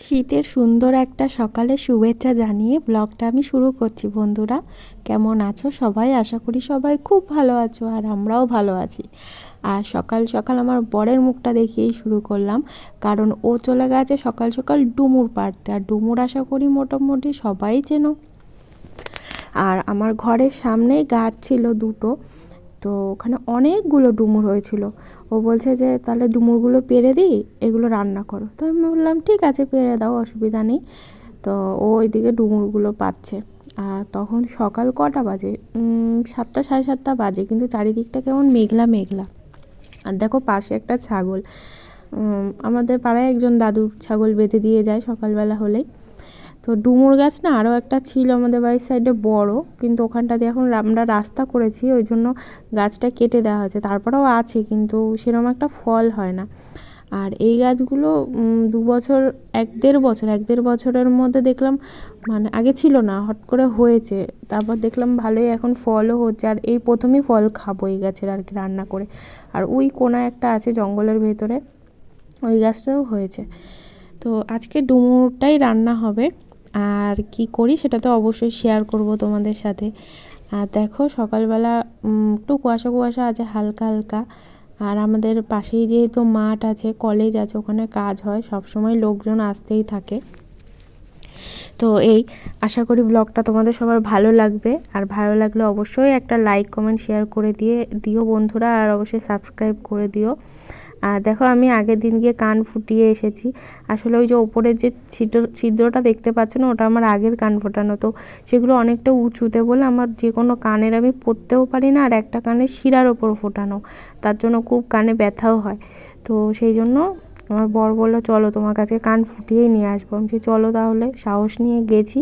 শীতের সুন্দর একটা সকালে শুভেচ্ছা জানিয়ে ব্লগটা আমি শুরু করছি, বন্ধুরা। কেমন আছো সবাই? আশা করি সবাই খুব ভালো আছো আর আমরাও ভালো আছি। আর সকাল সকাল আমার বরের মুখটা দেখিয়েই শুরু করলাম, কারণ ও চলে গেছে সকাল সকাল ডুমুর পাড়তে। আর ডুমুর আশা করি মোটামুটি সবাই চেনো। আর আমার ঘরের সামনেই গাছ ছিল দুটো, তো ওখানে অনেকগুলো ডুমুর হয়েছিল। ও বলছে যে, তাহলে ডুমুরগুলো পেরে দিই, এগুলো রান্না করো। তো আমি বললাম, ঠিক আছে, পেরে দাও, অসুবিধা নেই। তো ও ওইদিকে ডুমুরগুলো পাচ্ছে। আর তখন সকাল কটা বাজে? সাতটা, সাড়ে সাতটা বাজে, কিন্তু চারিদিকটা কেমন মেঘলা মেঘলা। আর দেখো পাশে একটা ছাগল। আমাদের পাড়ায় একজন দাদুর ছাগল বেঁধে দিয়ে যায় সকালবেলা হলেই। তো ডুমুর গাছ না আরও একটা ছিল আমাদের বাড়ির সাইডে বড়, কিন্তু ওখানটাতে এখন আমরা রাস্তা করেছি, ওই জন্য গাছটা কেটে দেওয়া হয়েছে। তারপরেও আছে, কিন্তু সেরকম একটা ফল হয় না। আর এই গাছগুলো দু বছর, এক দেড় বছর, এক দেড় বছরের মধ্যে দেখলাম মানে আগে ছিল না, হট করে হয়েছে। তারপর দেখলাম ভালোই এখন ফলও হচ্ছে, আর এই প্রথমেই ফল খাব এই গাছের আর কি রান্না করে। আর ওই কোনা একটা আছে জঙ্গলের ভেতরে, ওই গাছটাও হয়েছে। তো আজকে ডুমুরটাই রান্না হবে। আর কি করি সেটা তো অবশ্যই শেয়ার করব তোমাদের সাথে। আর দেখো সকালবেলা একটু কুয়াশা কুয়াশা আছে, হালকা হালকা। আর আমাদের পাশেই যেহেতু মাঠ আছে কলেজ আছে, ওখানে কাজ হয় সব সময় লোকজন আসতেই থাকে। তো এই, আশা করি ব্লগটা তোমাদের সবার ভালো লাগবে। আর ভালো লাগলে অবশ্যই একটা লাইক কমেন্ট শেয়ার করে দিয়ে, দিও বন্ধুরা। আর অবশ্যই সাবস্ক্রাইব করে দিও। আর দেখো আমি আগের দিন গিয়ে কান ফুটিয়ে এসেছি। আসলে ওই যে ওপরের যে ছিদ্র, ছিদ্রটা দেখতে পাচ্ছ না, ওটা আমার আগের কান ফোটানো। তো সেগুলো অনেকটা উঁচুতে বলে আমার যে কোনো কানের আমি পরতেও পারি না, আর একটা কানে শিরার ওপর ফোটানো। তার জন্য খুব কানে ব্যথাও হয়। তো সেই জন্য আমার বর বলল, চলো তোমার কাছে কান ফুটিয়েই নিয়ে আসব। আমি সে চলো তাহলে, সাহস নিয়ে গেছি।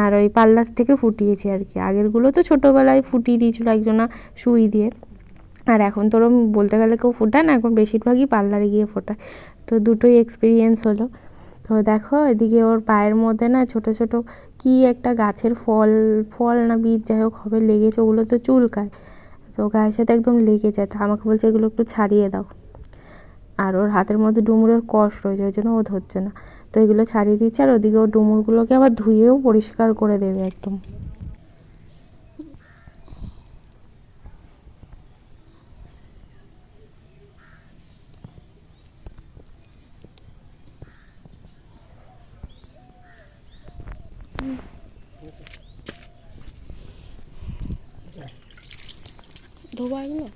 আর ওই পার্লার থেকে ফুটিয়েছি আর কি। আগেরগুলো তো ছোটোবেলায় ফুটিয়ে দিয়েছিলো একজনা সুই দিয়ে। আর এখন তো বলতে গেলে কেউ ফোটায় না, এখন বেশিরভাগই পার্লারে গিয়ে ফোটায়। তো দুটোই এক্সপিরিয়েন্স হলো। তো দেখো, এদিকে ওর পায়ের মধ্যে না ছোট ছোট কি একটা গাছের ফল ফল না বীজ যাই হোক হবে লেগেছে, ওগুলো তো চুলকায়। তো গায়ের সাথে একদম লেগে যায়। তো আমাকে বলছে এগুলো একটু ছাড়িয়ে দাও। আর ওর হাতের মধ্যে ডুমুরের কষ রয়েছে, ওই জন্য ও ধরছে না। তো এগুলো ছাড়িয়ে দিচ্ছে আর ওদিকে ও ডুমুরগুলোকে আবার ধুয়েও পরিষ্কার করে দেবে একদম। ধোবা এগুলো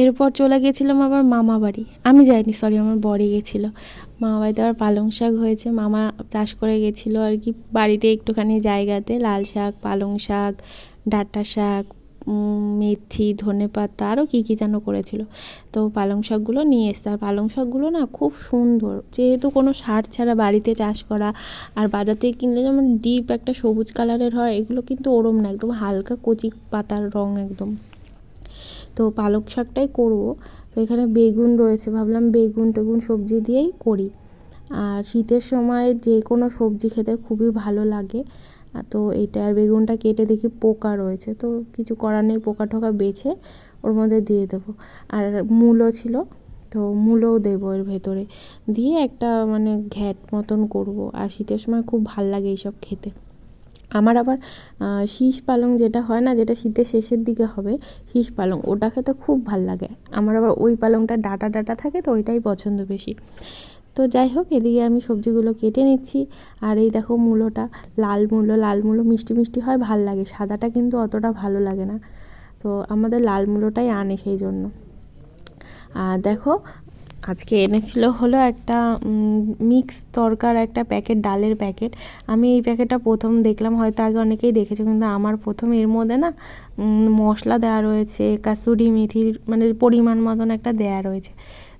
এরপর চলে গেছিলাম আবার মামা বাড়ি। আমি যাইনি সরি আমার বরে গেছিল। মামা বাড়িতে আবার পালং শাক হয়েছে। মামা চাষ করে গেছিল আর কি, বাড়িতে একটুখানি জায়গাতে লাল শাক, পালং শাক, ডাঁটা শাক মেথি, ধনে পাতা আরও কী কী যেন করেছিল। তো পালং শাকগুলো নিয়ে এসছে। আর পালং শাকগুলো না খুব সুন্দর। যেহেতু কোনো সার ছাড়া বাড়িতে চাষ করা আর বাজার থেকে কিনলে যেমন ডিপ একটা সবুজ কালারের হয়, এগুলো কিন্তু ওরম না, একদম হালকা কচি পাতার রঙ একদম। তো পালক শাকটাই করব। তো এখানে বেগুন রয়েছে, ভাবলাম বেগুন টেগুন সবজি দিয়েই করি। আর শীতের সময় যে কোনো সবজি খেতে খুবই ভালো লাগে। তো এইটা আর বেগুনটা কেটে দেখি পোকা রয়েছে। তো কিছু করার নেই, পোকা টোকা বেছে ওর মধ্যে দিয়ে দেবো। আর মূলো ছিল, তো মূলও দেবো এর ভেতরে। দিয়ে একটা মানে ঘ্যাট মতন করব। আর শীতের সময় খুব ভালো লাগে এইসব খেতে। আমার আবার শীষ পালং যেটা হয় না, যেটা শীতের শেষের দিকে হবে, শীষ পালং, ওটা খেতে খুব ভালো লাগে। আমার আবার ওই পালংটা ডাটা ডাটা থাকে তো, ওইটাই পছন্দ বেশি। তো যাই হোক, এদিকে আমি সবজিগুলো কেটে নিচ্ছি। আর এই দেখো মূলোটা, লাল মূলো লাল মূলো মিষ্টি মিষ্টি হয়, ভালো লাগে। সাদাটা কিন্তু অতটা ভালো লাগে না। তো আমাদের লাল মূলোটাই আনে সেই জন্য। আর দেখো, আজকে এনেছিল হলো একটা মিক্স তরকার একটা প্যাকেট, ডালের প্যাকেট। আমি এই প্যাকেটটা প্রথম দেখলাম, হয়তো আগে অনেকেই দেখেছ, কিন্তু আমার প্রথম এর মধ্যে না মশলা দেওয়া রয়েছে, কাসুরি মেথির মানে পরিমাণ মতন একটা দেয়া রয়েছে।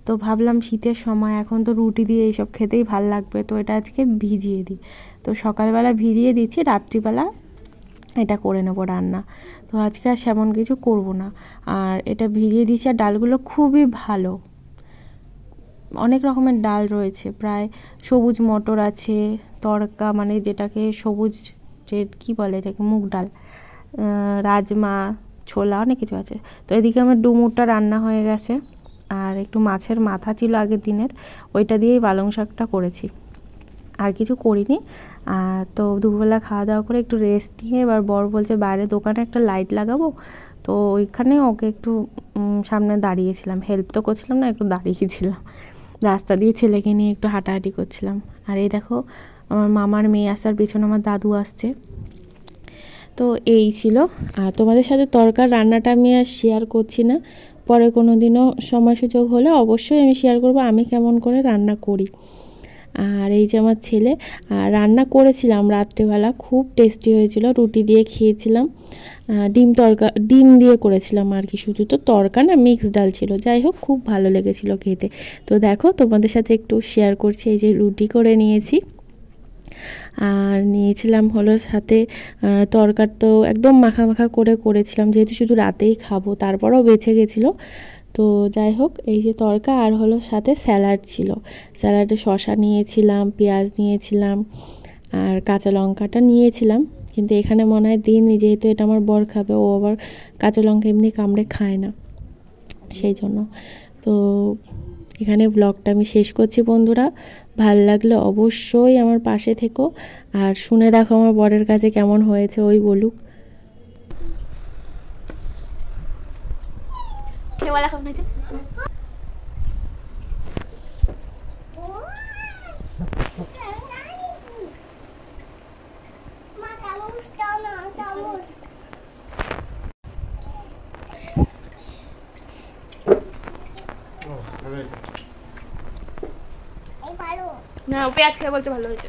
তো ভাবলাম শীতের সময় এখন তো রুটি দিয়ে এইসব খেতেই ভালো লাগবে, তো এটা আজকে ভিজিয়ে দিই। তো সকালবেলা ভিজিয়ে দিচ্ছি, রাত্রিবেলা এটা করে নেব রান্না। তো আজকে আর সেমন কিছু করব না। আর এটা ভিজিয়ে দিচ্ছি, আর ডালগুলো খুবই ভালো। অনেক রকমের ডাল রয়েছে, প্রায় সবুজ মটর আছে তড়কা মানে যেটাকে সবুজ যে কী বলে এটাকে, মুগ ডাল রাজমা, ছোলা, অনেক কিছু আছে। তো এদিকে আমার ডুমুরটা রান্না হয়ে গেছে। আর একটু মাছের মাথা ছিল আগের দিনের, ওইটা দিয়েই পালং শাকটা করেছি। আর কিছু করিনি। আর তো দুপুরবেলা খাওয়া দাওয়া করে একটু রেস্ট নিয়ে এবার বর বলছে, বাইরে দোকানে একটা লাইট লাগাবো? তো ওইখানে ওকে একটু সামনে দাঁড়িয়েছিলাম। হেল্প তো করছিলাম না, একটু দাঁড়িয়েছিলাম। রাস্তা দিয়ে ছেলেকে নিয়ে একটু হাঁটাহাঁটি করছিলাম। আর এই দেখো, আমার মামার মেয়ে আসার পেছনে আমার দাদু আসছে। তো এই ছিল। আর তোমাদের সাথে তরকার রান্নাটা আমি আর শেয়ার করছি না। পরে কোনো দিনও সময় সুযোগ হলে অবশ্যই আমি শেয়ার করব আমি কেমন করে রান্না করি। আর এই যে আমার ছেলে আর রান্না করেছিলাম রাত্রেবেলা, খুব টেস্টি হয়েছিল, রুটি দিয়ে খেয়েছিলাম। ডিম তরকা, ডিম দিয়ে করেছিলাম আর কি, শুধু তো তরকা না মিক্স ডাল ছিল। যাই হোক, খুব ভালো লেগেছিল খেতে। তো দেখো, তোমাদের সাথে একটু শেয়ার করছি, এই যে রুটি করে নিয়েছি। আর নিয়েছিলাম হলো সাথে তরকার তো একদম মাখা মাখা করে করেছিলাম, যেহেতু শুধু রাতেই খাব, তারপরেও বেঁচে গেছিল। তো যাই হোক, এই যে তরকা আর হলো সাথে স্যালাড ছিল। স্যালাডে শশা নিয়েছিলাম, পেঁয়াজ নিয়েছিলাম আর কাঁচা লঙ্কাটা নিয়েছিলাম। কিন্তু এখানে মনে হয় দিইনি, যেহেতু এটা আমার বর খাবে, ও আবার কাঁচা লঙ্কা এমনি কামড়ে খায় না। সেই জন্য তো এখানে ব্লগটা আমি শেষ করছি বন্ধুরা। ভালো লাগলে অবশ্যই আমার পাশে থেকো। আর শুনে দেখো আমার বরের কাছে কেমন হয়েছে, ওই বলুক। এখন হয়েছে মা চামচ দাও না চামচ এই ভালো না ও পেঁয়াজ খেয়ে বলছে ভালো হয়েছে।